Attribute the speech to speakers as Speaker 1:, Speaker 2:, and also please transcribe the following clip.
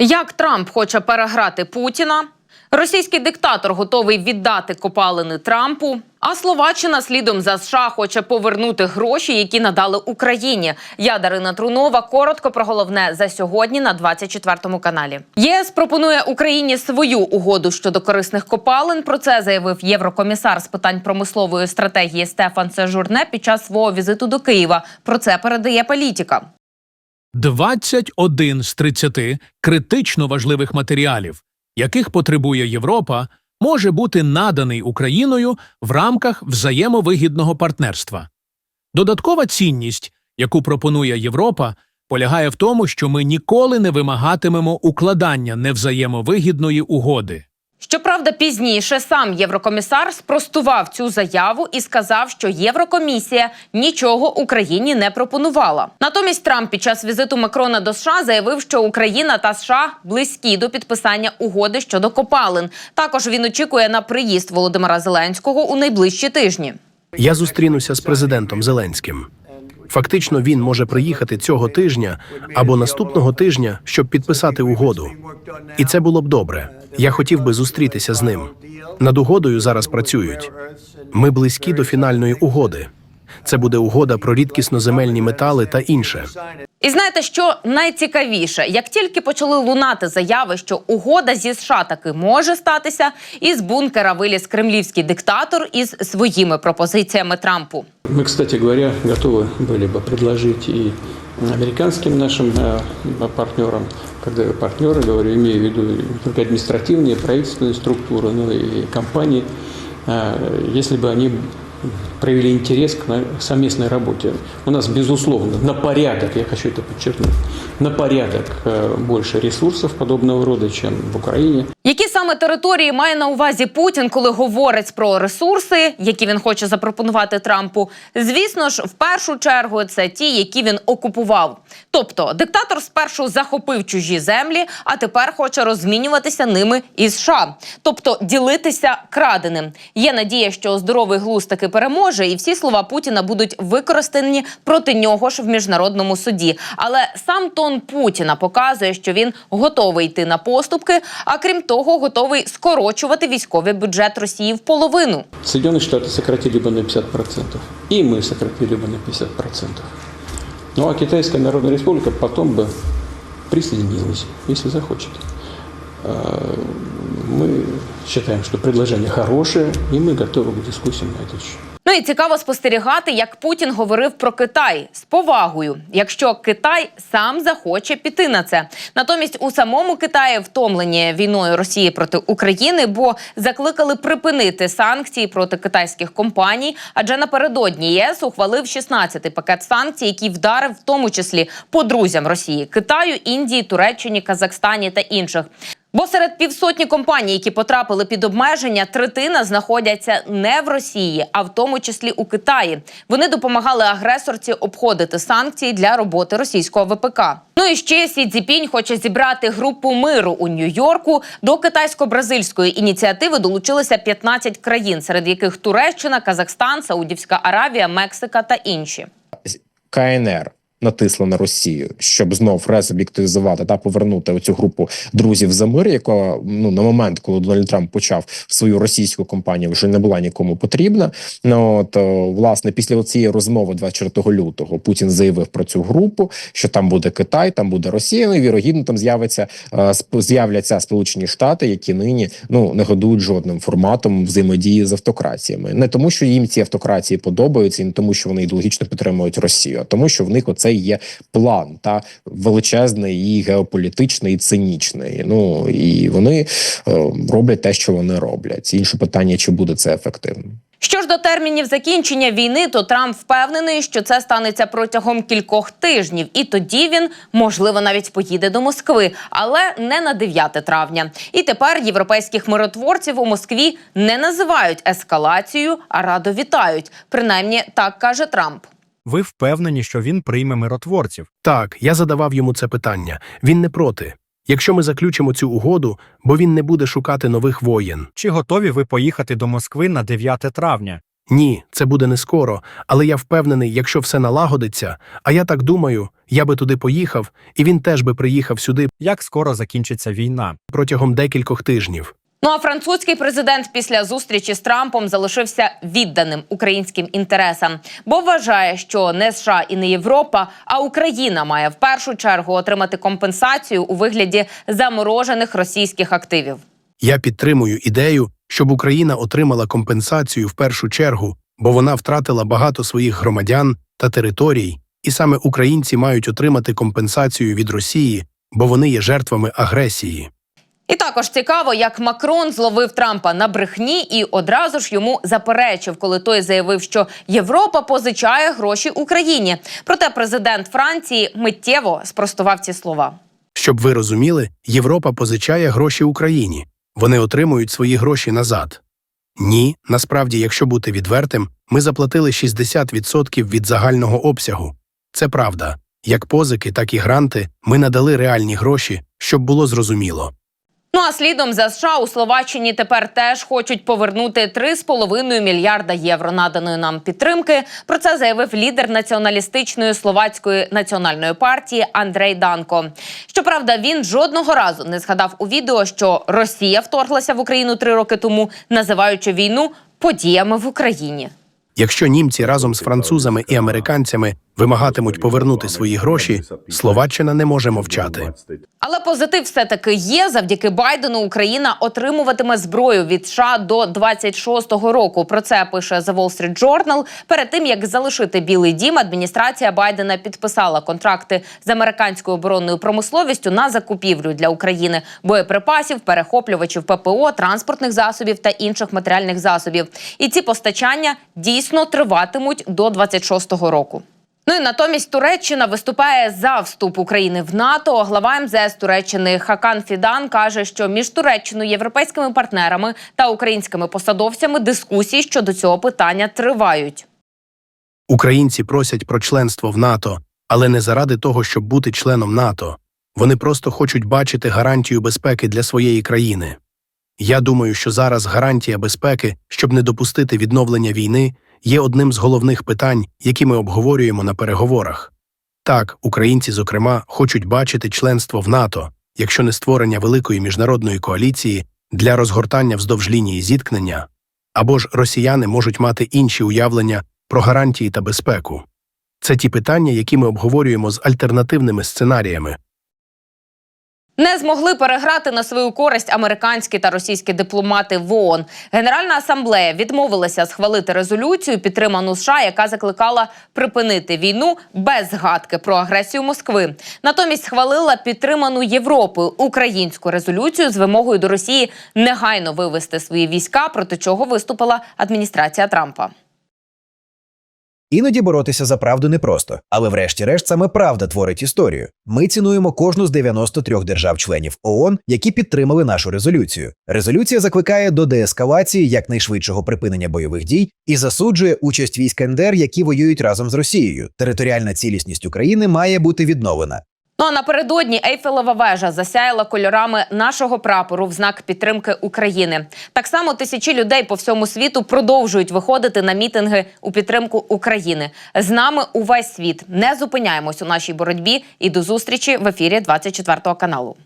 Speaker 1: Як Трамп хоче переграти Путіна? Російський диктатор готовий віддати копалини Трампу. А Словаччина слідом за США хоче повернути гроші, які надали Україні. Я Дарина Трунова. Коротко про головне за сьогодні на 24 каналі. ЄС пропонує Україні свою угоду щодо корисних копалин. Про це заявив єврокомісар з питань промислової стратегії Стефан Сежурне під час свого візиту до Києва. Про це передає політика.
Speaker 2: 21 з 30 критично важливих матеріалів, яких потребує Європа, може бути наданий Україною в рамках взаємовигідного партнерства. Додаткова цінність, яку пропонує Європа, полягає в тому, що ми ніколи не вимагатимемо укладання невзаємовигідної угоди.
Speaker 1: Щоправда, пізніше сам єврокомісар спростував цю заяву і сказав, що Єврокомісія нічого Україні не пропонувала. Натомість Трамп під час візиту Макрона до США заявив, що Україна та США близькі до підписання угоди щодо копалин. Також він очікує на приїзд Володимира Зеленського у найближчі тижні.
Speaker 3: Я зустрінуся з президентом Зеленським. Фактично, він може приїхати цього тижня або наступного тижня, щоб підписати угоду. І це було б добре. Я хотів би зустрітися з ним. Над угодою зараз працюють. Ми близькі до фінальної угоди. Це буде угода про рідкісноземельні метали та інше.
Speaker 1: І знаєте, що найцікавіше, як тільки почали лунати заяви, що угода зі США таки може статися, із бункера виліз кремлівський диктатор із своїми пропозиціями Трампу.
Speaker 4: Мы, кстати говоря, готовы были бы предложить и американским нашим э, партнерам, когда я партнеры, говорю, имею в виду не только административные, правительственные структуры, но и компании, э, если бы они проявили интерес к совместной работе. У нас, безусловно, на порядок, я хочу это подчеркнуть, на порядок э, больше ресурсов подобного рода, чем в Украине.
Speaker 1: Які саме території має на увазі Путін, коли говорить про ресурси, які він хоче запропонувати Трампу? Звісно ж, в першу чергу це ті, які він окупував. Тобто, диктатор спершу захопив чужі землі, а тепер хоче розмінюватися ними із США, тобто ділитися краденим. Є надія, що здоровий глузд таки переможе, і всі слова Путіна будуть використані проти нього ж в міжнародному суді. Але сам тон Путіна показує, що він готовий йти на поступки, а крім того, готовий скорочувати військовий бюджет Росії в половину.
Speaker 4: Соединенные Штаты сократили бы на 50%, и мы сократили бы на 50%. Ну а Китайская Народная Республика потом бы присоединилась, если захочет. Э, Мы считаем, что предложение хорошее, и мы готовы к дискуссиям на этот счет.
Speaker 1: Ну і цікаво спостерігати, як Путін говорив про Китай з повагою, якщо Китай сам захоче піти на це. Натомість у самому Китаї втомлені війною Росії проти України, бо закликали припинити санкції проти китайських компаній. Адже напередодні ЄС ухвалив 16-й пакет санкцій, який вдарив в тому числі по друзям Росії Китаю, Індії, Туреччині, Казахстані та інших. Бо серед півсотні компаній, які потрапили під обмеження, третина знаходяться не в Росії, а в тому числі у Китаї. Вони допомагали агресорці обходити санкції для роботи російського ВПК. Ну і ще Сі Цзіпінь хоче зібрати групу миру у Нью-Йорку. До китайсько-бразильської ініціативи долучилися 15 країн, серед яких Туреччина, Казахстан, Саудівська Аравія, Мексика та інші.
Speaker 5: КНР натисла на Росію, щоб знов резоб'єктивізувати та повернути оцю групу друзів за мир, яка ну на момент, коли Дональд Трамп почав свою російську кампанію, вже не була нікому потрібна. Ну от о, власне після цієї розмови 24 лютого Путін заявив про цю групу, що там буде Китай, там буде Росія. Ну і вірогідно там з'явиться е, з'являться Сполучені Штати, які нині ну не годують жодним форматом взаємодії з автократіями, не тому, що їм ці автократії подобаються, і не тому, що вони ідеологічно підтримують Росію, а тому, що в них оце є план та величезний і геополітичний, і цинічний. Ну і вони е, роблять те, що вони роблять. Інше питання, чи буде це ефективно.
Speaker 1: Що ж до термінів закінчення війни, то Трамп впевнений, що це станеться протягом кількох тижнів, і тоді він можливо навіть поїде до Москви, але не на 9 травня. І тепер європейських миротворців у Москві не називають ескалацією, а радо вітають. Принаймні так каже Трамп.
Speaker 6: Ви впевнені, що він прийме миротворців?
Speaker 3: Так, я задавав йому це питання. Він не проти. Якщо ми заключимо цю угоду, бо він не буде шукати нових воєн.
Speaker 6: Чи готові ви поїхати до Москви на 9 травня?
Speaker 3: Ні, це буде не скоро, але я впевнений, якщо все налагодиться, а я так думаю, я би туди поїхав, і він теж би приїхав сюди
Speaker 6: Як скоро закінчиться війна?
Speaker 3: протягом декількох тижнів.
Speaker 1: Ну а французький президент після зустрічі з Трампом залишився відданим українським інтересам, бо вважає, що не США і не Європа, а Україна має в першу чергу отримати компенсацію у вигляді заморожених російських активів.
Speaker 3: Я підтримую ідею, щоб Україна отримала компенсацію в першу чергу, бо вона втратила багато своїх громадян та територій, і саме українці мають отримати компенсацію від Росії, бо вони є жертвами агресії.
Speaker 1: І також цікаво, як Макрон зловив Трампа на брехні і одразу ж йому заперечив, коли той заявив, що Європа позичає гроші Україні. Проте президент Франції миттєво спростував ці слова.
Speaker 3: Щоб ви розуміли, Європа позичає гроші Україні. Вони отримують свої гроші назад. Ні, насправді, якщо бути відвертим, ми заплатили 60% від загального обсягу. Це правда. Як позики, так і гранти ми надали реальні гроші, щоб було зрозуміло.
Speaker 1: Ну а слідом за США у Словаччині тепер теж хочуть повернути 3,5 мільярда євро наданої нам підтримки. Про це заявив лідер націоналістичної словацької національної партії Андрей Данко. Щоправда, він жодного разу не згадав у відео, що Росія вторглася в Україну три роки тому, називаючи війну подіями в Україні.
Speaker 3: Якщо німці разом з французами і американцями вимагатимуть повернути свої гроші, Словаччина не може мовчати.
Speaker 1: Але позитив все таки є. Завдяки Байдену Україна отримуватиме зброю від США до 26-го року. Про це пише The Wall Street Journal. Перед тим як залишити Білий Дім, адміністрація Байдена підписала контракти з американською оборонною промисловістю на закупівлю для України боєприпасів, перехоплювачів ППО, транспортних засобів та інших матеріальних засобів. І ці постачання дійсно триватимуть до 26-го року. Ну і натомість Туреччина виступає за вступ України в НАТО. Глава МЗС Туреччини Хакан Фідан каже, що між Туреччиною, європейськими партнерами та українськими посадовцями дискусії щодо цього питання тривають.
Speaker 3: Українці просять про членство в НАТО, але не заради того, щоб бути членом НАТО. Вони просто хочуть бачити гарантію безпеки для своєї країни. Я думаю, що зараз гарантія безпеки, щоб не допустити відновлення війни, є одним з головних питань, які ми обговорюємо на переговорах. Так, українці, зокрема, хочуть бачити членство в НАТО, якщо не створення великої міжнародної коаліції для розгортання вздовж лінії зіткнення, або ж росіяни можуть мати інші уявлення про гарантії та безпеку. Це ті питання, які ми обговорюємо з альтернативними сценаріями.
Speaker 1: Не змогли переграти на свою користь американські та російські дипломати в ООН. Генеральна асамблея відмовилася схвалити резолюцію, підтриману США, яка закликала припинити війну без згадки про агресію Москви. Натомість схвалила підтриману Європою українську резолюцію з вимогою до Росії негайно вивести свої війська, проти чого виступила адміністрація Трампа.
Speaker 7: Іноді боротися за правду непросто, але врешті-решт саме правда творить історію. Ми цінуємо кожну з 93 держав-членів ООН, які підтримали нашу резолюцію. Резолюція закликає до деескалації якнайшвидшого припинення бойових дій і засуджує участь військ НДР, які воюють разом з Росією. Територіальна цілісність України має бути відновлена.
Speaker 1: Ну а напередодні Ейфелева вежа засяяла кольорами нашого прапору в знак підтримки України. Так само тисячі людей по всьому світу продовжують виходити на мітинги у підтримку України. З нами увесь світ. Не зупиняємось у нашій боротьбі і до зустрічі в ефірі 24 каналу.